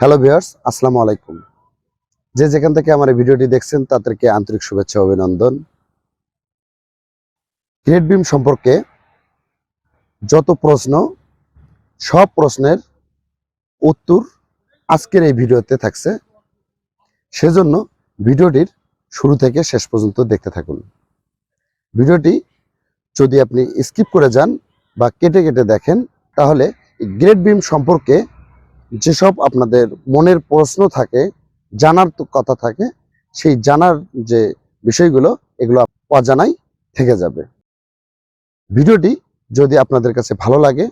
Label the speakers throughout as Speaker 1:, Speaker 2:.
Speaker 1: Hello viewers আসসালামু আলাইকুম যে যেখান থেকে আমার ভিডিওটি দেখছেন, তাদেরকে আন্তরিক শুভেচ্ছা অভিনন্দন। গ্রেড বিম সম্পর্কে যত প্রশ্ন, সব প্রশ্নের উত্তর আজকের এই ভিডিওতে থাকছে। সেজন্য ভিডিওটির শুরু থেকে শেষ পর্যন্ত দেখতে থাকুন। ভিডিওটি যদি আপনি স্কিপ করে যান বা কেটে কেটে দেখেন, তাহলে গ্রেড বিম সম্পর্কে যেসব আপনাদের মনের প্রশ্ন থাকে, জানার কথা থাকে, সেই জানার যে বিষয়গুলো, এগুলো অজানাই থেকে যাবে। ভিডিওটি যদি আপনাদের কাছে ভালো লাগে,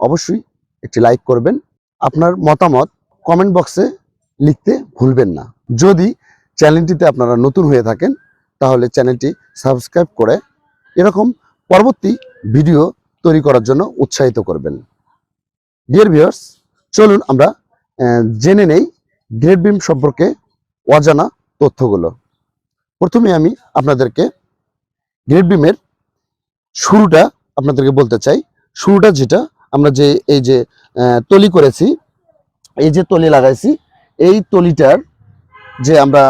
Speaker 1: অবশ্যই একটি লাইক করবেন। আপনার মতামত কমেন্ট বক্সে লিখতে ভুলবেন না। যদি চ্যানেলটিতে আপনারা নতুন হয়ে থাকেন, তাহলে চ্যানেলটি সাবস্ক্রাইব করে এরকম পরবর্তী ভিডিও তৈরি করার জন্য উৎসাহিত করবেন। ডিয়ার ভিউয়ার্স চলুন আমরা জেনে নেই গ্রেড বিম সম্পর্কে অজানা তথ্যগুলো। প্রথমে আমি আপনাদেরকে গ্রেড বিমের শুরুটা আপনাদেরকে বলতে চাই। শুরুটা যেটা, আমরা যে, এই যে তলি করেছি, এই যে তলি লাগাইছি, এই তলিটার যে আমরা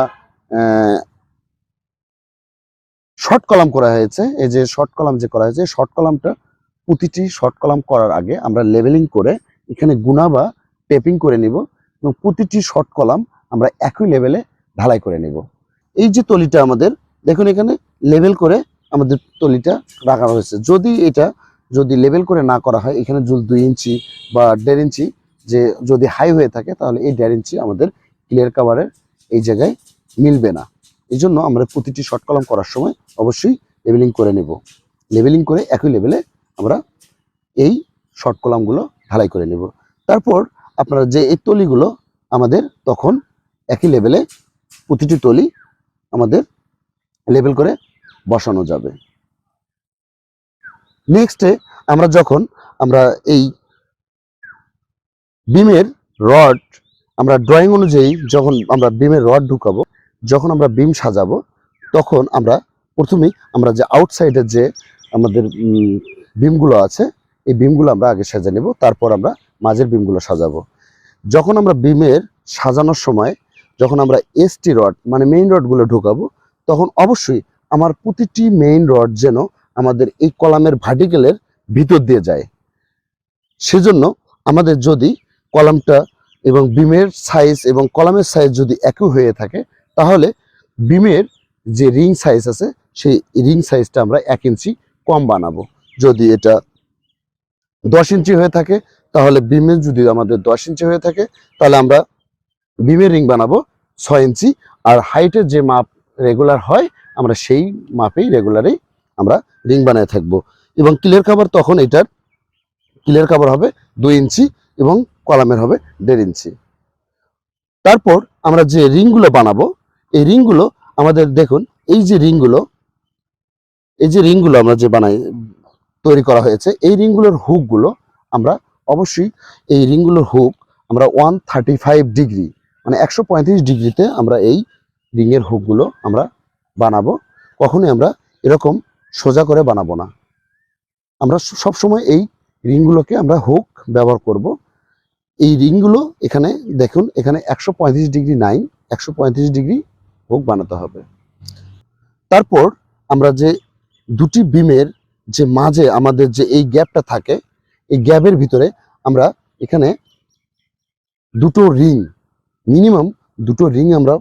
Speaker 1: শর্ট কলাম করা হয়েছে, এই যে শর্ট কলাম যে করা হয়েছে, শর্ট কলামটা প্রতিটি শর্ট কলাম করার আগে আমরা লেভেলিং করে এখানে গুণা বা টেপিং করে নিব এবং প্রতিটি শর্ট কলাম আমরা একই লেভেলে ঢালাই করে নিব। এই যে তলিটা আমাদের, দেখুন এখানে লেভেল করে আমাদের তলিটা রাখা হয়েছে। যদি এটা যদি লেভেল করে না করা হয়, এখানে যদি দুই ইঞ্চি বা দেড় ইঞ্চি যে যদি হাই হয়ে থাকে, তাহলে এই দেড় ইঞ্চি আমাদের ক্লিয়ার কাভারের এই জায়গায় মিলবে না। এই জন্য আমরা প্রতিটি শর্ট কলাম করার সময় অবশ্যই লেভেলিং করে নেব। লেভেলিং করে একই লেভেলে আমরা এই শর্ট কলামগুলো ঢালাই করে নেব। তারপর আপনারা যে এই তলিগুলো আমাদের তখন একই লেভেলে প্রতিটি তলি আমাদের লেভেল করে বসানো যাবে। নেক্সটে আমরা যখন আমরা এই বিমের রড আমরা ড্রয়িং অনুযায়ী যখন আমরা বিমের রড ঢুকাবো, যখন আমরা বিম সাজাবো, তখন আমরা প্রথমেই আমরা যে আউটসাইডের যে আমাদের বিমগুলো আছে, এই বিমগুলো আমরা আগে সাজা নেব, তারপর আমরা মাঝের বিমগুলো সাজাবো। যখন আমরা বিমের সাজানোর সময় যখন আমরা এসটি রড মানে মেইন রডগুলো ঢোকাবো, তখন অবশ্যই আমার প্রতিটি মেইন রড যেন আমাদের এই কলামের ভার্টিক্যালের ভিতর দিয়ে যায়। সেজন্য আমাদের যদি কলামটা এবং বিমের সাইজ এবং কলামের সাইজ যদি একই হয়ে থাকে, তাহলে বিমের যে রিং সাইজ আছে, সেই রিং সাইজটা আমরা এক ইঞ্চি কম বানাবো। যদি এটা দশ ইঞ্চি হয়ে থাকে তাহলে বিমের যদি আমাদের দশ ইঞ্চি হয়ে থাকে, তাহলে আমরা বিমের রিং বানাবো ছয় ইঞ্চি। আর হাইটের যে মাপ রেগুলার হয়, আমরা সেই মাপেই রেগুলারেই আমরা রিং বানায় থাকব। এবং ক্লিয়ার কাভার তখন এটার ক্লিয়ার কাভার হবে দুই ইঞ্চি এবং কলামের হবে দেড় ইঞ্চি। তারপর আমরা যে রিংগুলো বানাবো, এই রিংগুলো আমাদের দেখুন, এই যে রিংগুলো, এই যে রিংগুলো আমরা যে বানাই, তৈরি করা হয়েছে, এই রিংগুলোর হুকগুলো আমরা অবশ্যই এই রিংগুলোর হুক আমরা ওয়ান থার্টি ফাইভ ডিগ্রি মানে একশো পঁয়ত্রিশ ডিগ্রিতে আমরা এই রিংয়ের হুকগুলো আমরা বানাবো। কখনোই আমরা এরকম সোজা করে বানাবো না। আমরা সব সময় এই রিংগুলোকে আমরা হুক ব্যবহার করব। এই রিংগুলো এখানে দেখুন, এখানে একশো পঁয়ত্রিশ ডিগ্রি নাই একশো পঁয়ত্রিশ ডিগ্রি হুক বানাতে হবে। তারপর আমরা যে দুটি বিমের যে মাঝে আমাদের যে এই গ্যাপটা থাকে এই গ্যাপের ভিতরে আমরা এখানে দুটো রিং, মিনিমাম দুটো রিং আমরা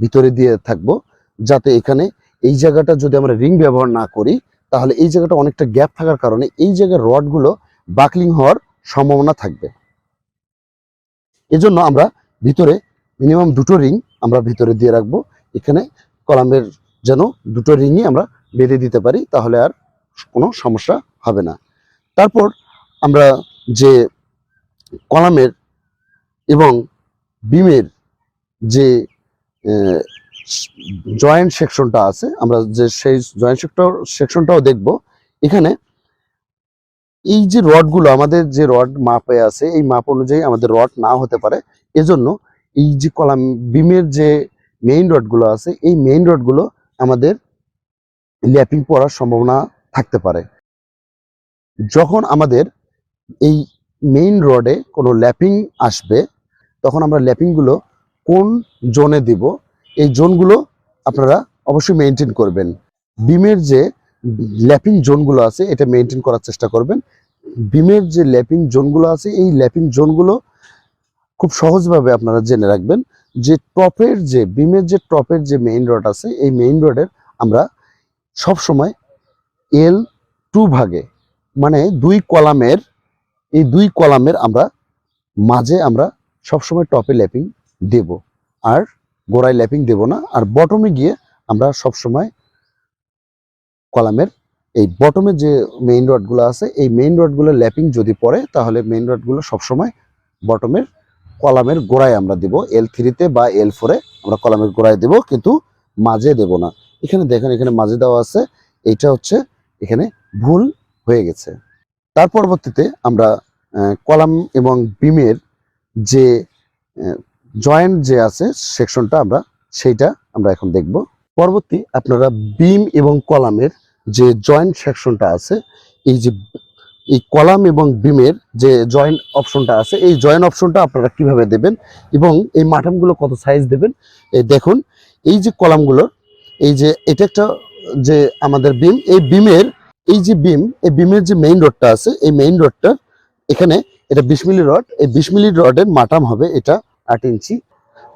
Speaker 1: ভিতরে দিয়ে থাকব, যাতে এখানে এই জায়গাটা যদি আমরা রিং ব্যবহার না করি, তাহলে এই জায়গাটা অনেকটা গ্যাপ থাকার কারণে এই জায়গার রডগুলো বাকলিং হওয়ার সম্ভাবনা থাকবে। এজন্য আমরা ভিতরে মিনিমাম দুটো রিং আমরা ভিতরে দিয়ে রাখব। এখানে কলামের যেন দুটো রিংই আমরা বেঁধে দিতে পারি, তাহলে আর কোনো সমস্যা হবে না। তারপর আমরা যে কলামের এবং বিমের যে জয়েন্ট সেকশনটা আছে, আমরা যে সেই জয়েন্ট সেক্টর সেকশনটাও দেখব। এখানে এই যে রডগুলো, আমাদের যে রড মাপে আছে, এই মাপ অনুযায়ী আমাদের রড না হতে পারে। এজন্য এই যে কলাম, বিমের যে মেইন রডগুলো আছে, এই মেইন রডগুলো আমাদের ল্যাপিং পড়ার সম্ভাবনা থাকতে পারে। যখন আমাদের এই মেইন রডে কোনো ল্যাপিং আসবে, তখন আমরা ল্যাপিংগুলো কোন জোনে দিব? এই জোনগুলো আপনারা অবশ্যই মেনটেন করবেন। বিমের যে ল্যাপিং জোনগুলো আছে, এটা মেনটেন করার চেষ্টা করবেন। বিমের যে ল্যাপিং জোনগুলো আছে, এই ল্যাপিং জোনগুলো খুব সহজভাবে আপনারা জেনে রাখবেন যে টপের যে, বিমের যে টপের যে মেইন রড আছে, এই মেইন রডের আমরা সব সময় এল টু ভাগে মানে দুই কলামের এই দুই কলামের আমরা মাঝে আমরা সবসময় টপে ল্যাপিং দেব। আর গোড়ায় ল্যাপিং দেব না। আর বটমে গিয়ে আমরা সবসময় কলামের এই বটমে যে মেইন রডগুলো আছে, এই মেইন রডগুলো ল্যাপিং যদি পড়ে, তাহলে মেইন রডগুলো সবসময় বটমের কলামের গোড়ায় আমরা দেব। এল থ্রিতে বা এল ফোরে আমরা কলামের গোড়ায় দেব, কিন্তু মাঝে দেব না। এখানে দেখেন, এখানে মাঝে দেওয়া আছে। এইটা হচ্ছে এখানে ভুল হয়ে গেছে। তার পরবর্তীতে আমরা কলাম এবং বিমের যে জয়েন্ট যে আছে সেকশনটা আমরা, সেইটা আমরা এখন দেখব। পরবর্তী আপনারা বিম এবং কলামের যে জয়েন্ট সেকশনটা আছে, এই যে, এই কলাম এবং বিমের যে জয়েন্ট অপশনটা আছে, এই জয়েন্ট অপশনটা আপনারা কীভাবে দেবেন এবং এই মাঠামগুলো কত সাইজ দেবেন দেখুন। এই যে কলামগুলোর এই যে এটা একটা, যে আমাদের বিম, এই বিমের, এই যে বিম, এই বিমের যে মেইন রোডটা আছে, এই মেইন রডটা এখানে এটা বিশ মিলি রড। এই বিশ মিলি রডের মাটাম হবে এটা আট ইঞ্চি।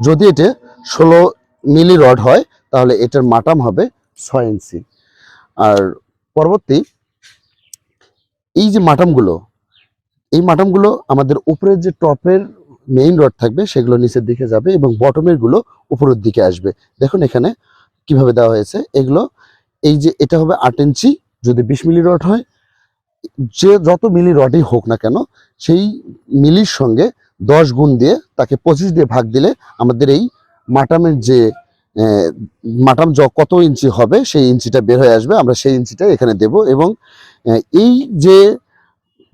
Speaker 1: যদি এটা ষোলো মিলি রড হয়, তাহলে এটার মাটাম হবে ছয় ইঞ্চি। আর পরবর্তী, এই যে মাটামগুলো, এই মাটামগুলো আমাদের উপরের যে টপের মেইন রড থাকবে, সেগুলো নিচের দিকে যাবে এবং বটমেরগুলো উপরের দিকে আসবে। দেখুন এখানে কীভাবে দেওয়া হয়েছে। এগুলো, এই যে এটা হবে আট ইঞ্চি। যদি বিশ মিলি রড হয় যে যত মিলি রডই হোক না কেন, সেই মিলির সঙ্গে দশ গুণ দিয়ে তাকে পঁচিশ দিয়ে ভাগ দিলে আমাদের এই মাটামের যে মাটাম য কত ইঞ্চি হবে সেই ইঞ্চিটা বের হয়ে আসবে, আমরা সেই ইঞ্চিটা এখানে দেব এবং এই যে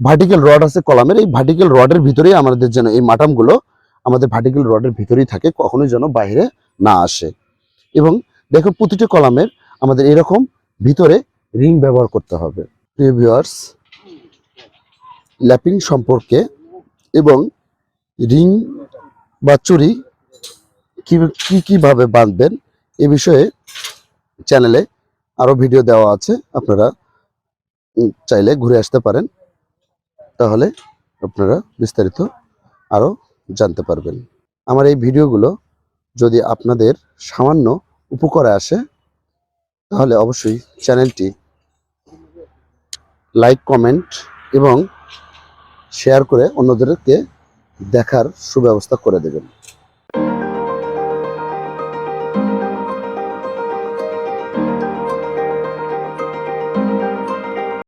Speaker 1: ভার্টিক্যাল রড আছে কলামের, এই ভার্টিক্যাল রডের ভিতরেই আমাদের যেন এই মাটামগুলো আমাদের ভার্টিক্যাল রডের ভিতরেই থাকে, কখনোই যেন বাইরে না আসে। এবং দেখো প্রতিটি কলামের আমাদের এরকম ভিতরে রিং ব্যবহার করতে হবে। প্রিয় ভিউয়ার্স, ল্যাপিং সম্পর্কে এবং রিং বা চুরি কি কীভাবে বাঁধবেন এ বিষয়ে চ্যানেলে আরও ভিডিও দেওয়া আছে, আপনারা চাইলে ঘুরে আসতে পারেন। তাহলে আপনারা বিস্তারিত আরও জানতে পারবেন। আমার এই ভিডিওগুলো যদি আপনাদের সামান্য উপকারে আসে, তাহলে অবশ্যই চ্যানেলটি লাইক কমেন্ট এবং শেয়ার করে অন্যদেরকে দেখার সুব্যবস্থা করে দেবেন।